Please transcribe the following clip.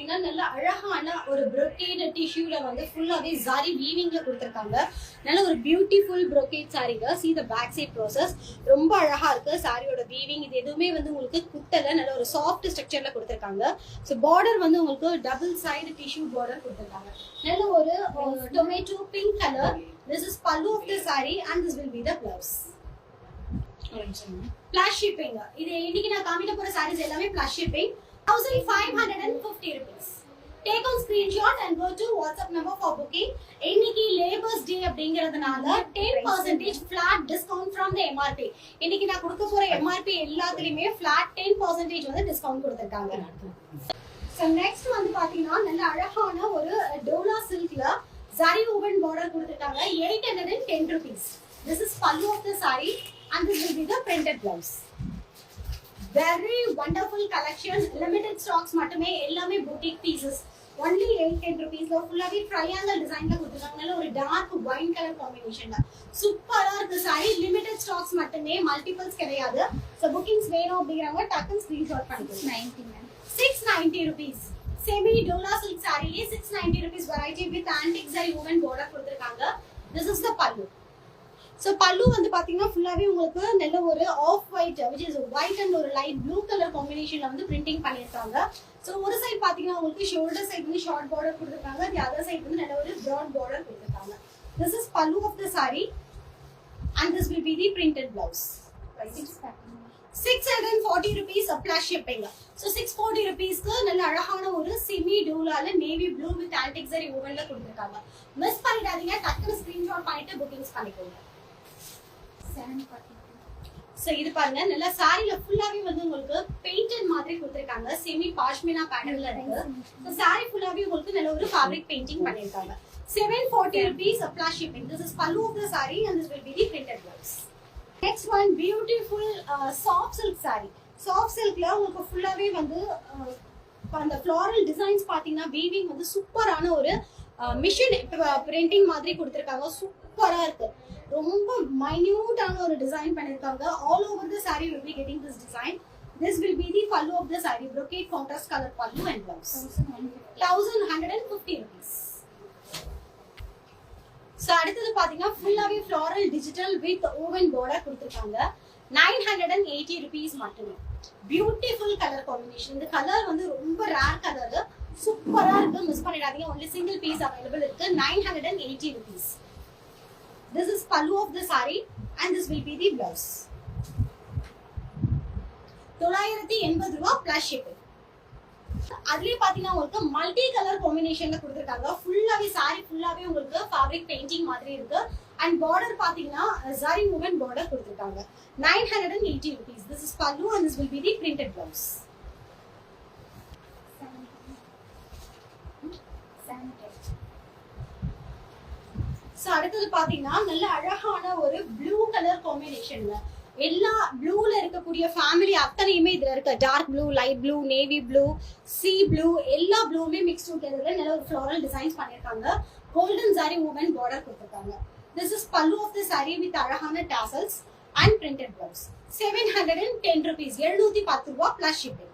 பாத்தீங்கன்னா நல்ல அழகான ஒரு ப்ரொக்கேட் டிஷ்யூல வந்து ஃபுல்லாவே சாரி வீவிங்ல கொடுத்துருக்காங்க. நல்ல ஒரு பியூட்டிஃபுல் ப்ரொக்கேட் சாரிங்க see the back side process ரொம்ப அழகா இருக்கு சாரியோட வீவிங் இது எதுவுமே வந்து உங்களுக்கு குத்தல நல்ல ஒரு சாஃப்ட் ஸ்ட்ரக்சர்ல கொடுத்துருக்காங்க. ஸோ பார்டர் வந்து உங்களுக்கு டபுள் சைடு டிஷ்யூ பார்டர் கொடுத்துருக்காங்க. நல்ல ஒரு tomato pink colour this is pallu of the sari and this will be the blouse plus shipping இது இன்னைக்கு நான் காமிக்க போற சாரீஸ் எல்லாமே plus shipping thousand five hundred and fifty take on screenshot and go to WhatsApp number for booking இன்னைக்கு labours day அப்படிங்கிறதுனால ten percentage flat discount from the MRP இன்னைக்கு நான் கொடுக்க போற எம்ஆர்பி எல்லாத்துலயுமே ஃபிளாட் டென் பர்சன்டேஜ் வந்து டிஸ்கவுண்ட் கொடுத்துருக்காங்க. So next வந்து பாத்தீங்கன்னா நல்ல அழகான ஒரு டோலா சில்க்ல ஜரி ஓபன் பார்டர் கொடுத்துருக்காங்க. Eight hundred and ten rupees this is pallu of the sari and this will be the printed blouse very wonderful collection limited stocks மட்டுமே எல்லாமே boutique pieces only eight ten ருபீஸ்ல ஃபுல்லாவே ட்ரையாங்கல் டிசைன்ல கொடுத்துருக்காங்க நல்ல ஒரு dark wine colour காம்பினேஷன்ல சூப்பரா இருக்கு சாரி லிமிடெட் ஸ்டாக்ஸ் மட்டுமே மல்டிபிள்ஸ் கிடையாது. ஸோ புக்கிங்ஸ் வேணும் அப்படிங்கிறவங்க டக்குன்னு ஸ்கிரீன்ஷாட் பண்ணிக்கலாம் ninety six ninety rupees semi dola silk சாரியே six ninety rupees variety with antique zari woven border கொடுத்துருக்காங்க. This is the pallu so pallu வந்து பாத்தீங்கன்னா ஃபுல்லாவே உங்களுக்கு நல்ல ஒரு off white which is white and ஒரு லைட் ப்ளூ கலர் காம்பினேஷன்ல வந்து பிரிண்டிங் பண்ணியிருக்காங்க. ஸோ ஒரு சைடு பாத்தீங்கன்னா உங்களுக்கு ஷோல்டர் சைடு வந்து ஷார்ட் பார்டர் கொடுத்துருக்காங்க. தி அதர் சைடு வந்து நல்ல ஒரு ப்ராட் பார்டர் கொடுத்துருக்காங்க. This is pallu of the sari and this will be the printed blouse six hundred and forty rupees plus shipping so six forty ருபீஸ்க்கு நல்ல அழகான ஒரு semi டூலால navy blue with antique zari ஓவன்ல கொடுத்துருக்காங்க. Miss பண்ணிடாதீங்க. டக்குனு screenshot பண்ணிட்டு bookings பண்ணிக்கோங்க. So இது பாருங்க. நல்லா சாரில ஃபுல்லாவே வந்து உங்களுக்கு பெயிண்டட் மாதிரி கொடுத்துருக்காங்க. செமி பாஷ்மினா பேட்டர்ன்ல இருக்கு. ஸோ சாரி ஃபுல்லாவே உங்களுக்கு நல்ல ஒரு ஃபேப்ரிக் பெயிண்டிங் பண்ணிருக்காங்க seven forty rupees plus shipping this is pallu of the sari and this will be the printed blouse next one beautiful soft silk sari soft சில்க்ல உங்களுக்கு ஃபுல்லாவே வந்து uh, அந்த ஃப்ளாரல் டிசைன்ஸ் பாத்தீங்கன்னா வீவிங் வந்து சூப்பரான ஒரு machine printing மாதிரி கொடுத்துருக்காங்க. சூப்பராக இருக்கு. ரொம்ப மைன்யூட்டான ஒரு டிசைன் பண்ணியிருக்காங்க all over the sari will be getting this design this will be the pallu of the sari brocade contrast colour pallu and blouse thousand hundred and fifty rupees so அடுத்தது பார்த்தீங்கன்னா ஃபுல்லாகவே ஃப்ளாரல் டிஜிட்டல் வித் ஓவன் போர்டாக கொடுத்துருக்காங்க. Nine hundred and eighty rupees மட்டுமே. Beautiful colour combination இந்த colour வந்து ரொம்ப rare colour சூப்பரா இருக்கு. மிஸ் பண்ணிடாதீங்க. ஒன்லி சிங்கிள் பீஸ் அவைலபிள் இருக்கு. Nine hundred and eighty rupees this is pallu of the sari and this will be the blouse தொள்ளாயிரத்தி எண்பது ரூபா பிளஸ் ஷிப்பிங் அதுலயே பாத்தீங்கன்னா உங்களுக்கு மல்டி கலர் காம்பினேஷன்ல கொடுத்துருக்காங்க. ஃபுல்லாவே சாரி ஃபுல்லாவே உங்களுக்கு ஃபேப்ரிக் பெயிண்டிங் மாதிரி இருக்கு. அண்ட் பார்டர் பாத்தீங்கன்னா ஜாரி மூவன் பார்டர் கொடுத்துருக்காங்க. Nine hundred and eighty rupees this is pallu and this will be the printed blouse seven ten so அடுத்தது பாத்தீங்கன்னா நல்ல அழகான ஒரு ப்ளூ கலர் காம்பினேஷன்ல எல்லா ப்ளூல இருக்கக்கூடிய ஃபேமிலி அத்தனையுமே இதுல இருக்கு. Dark blue light blue navy blue sea blue எல்லா ப்ளூவுமே மிக்ஸ் டுகெதர்ல நல்ல ஒரு ஃப்ளோரல் டிசைன்ஸ் பண்ணிருக்காங்க கோல்டன் சாரி உமன் பார்டர் கொடுத்துருக்காங்க. This is pallu of the sari with அழகான tassels and printed blouse seven hundred and ten rupees எழுநூத்தி பத்து ரூபா பிளஸ் ஷிப்பிங்